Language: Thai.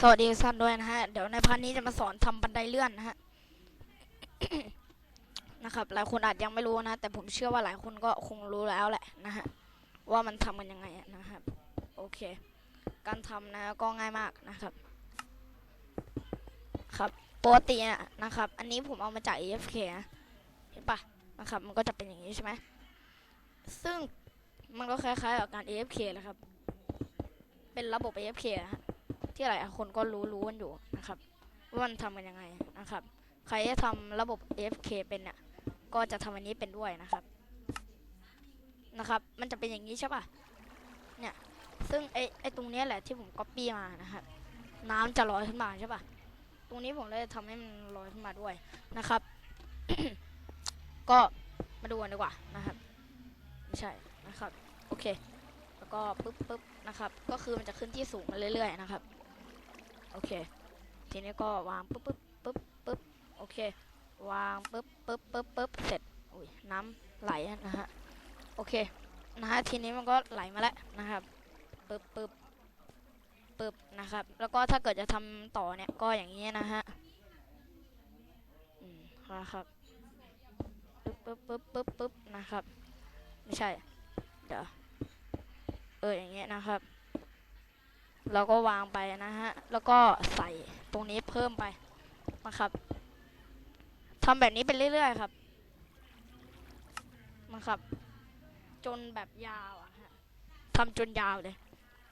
สวัสดีทุกท่านด้วยนะฮะ เดี๋ยวในพาร์ทนี้จะมาสอนทำบันไดเลื่อนนะฮะ นะครับ หลายคนอาจยังไม่รู้นะ แต่ผมเชื่อว่าหลายคนก็คงรู้แล้วแหละนะฮะ ว่ามันทำกันยังไงนะครับ โอเค การทำนะก็ง่ายมากนะครับ ครับปกติอะนะครับ อันนี้ผมเอามาจาก AFK นะเห็นปะนะครับ มันก็จะเป็นอย่างนี้ใช่ไหม ซึ่งมันก็คล้ายๆกับการ AFK แหละครับ เป็นระบบ AFK นะฮะ ที่หลายคนก็รู้รู้กันอยู่นะครับว่ามันทำกันยังไงนะครับ ใครที่ทำระบบ AFK เป็นเนี่ยก็จะทำอันนี้เป็นด้วยนะครับนะครับ มันจะเป็นอย่างนี้ใช่ปะเนี่ยซึ่งไอไอตรงนี้แหละที่ผมก๊อปปี้มานะครับน้ำจะลอยขึ้นมาใช่ปะตรงนี้ผมเลยทำให้มันลอยขึ้นมาด้วยนะครับ ก็มาดูกันดีกว่านะครับไม่ใช่นะครับ โอเค แล้วก็ปึ๊บปึ๊บนะครับ ก็คือมันจะขึ้นที่สูงมาเรื่อยๆนะครับ โอเค ทีนี้ก็วางปึ๊บปึ๊บปึ๊บปึ๊บโอเค วางปึ๊บปึ๊บปึ๊บปึ๊บเสร็จอุ้ยน้ำไหลนะฮะโอเคนะฮะทีนี้มันก็ไหลมาแล้วนะครับปึ๊บปึ๊บปึ๊บนะครับ แล้วก็ถ้าเกิดจะทำต่อเนี่ยก็อย่างนี้นะฮะอืมนะครับปึ๊บปึ๊บปึ๊บปึ๊บปึ๊บนะครับ ไม่ใช่ เดี๋ยวเอออย่างเงี้ยนะครับ เราก็วางไปนะฮะ แล้วก็ใส่ตรงนี้เพิ่มไปนะครับทำแบบนี้ไปเรื่อยๆครับนะครับ จนแบบยาวอะฮะทำจนยาวเลย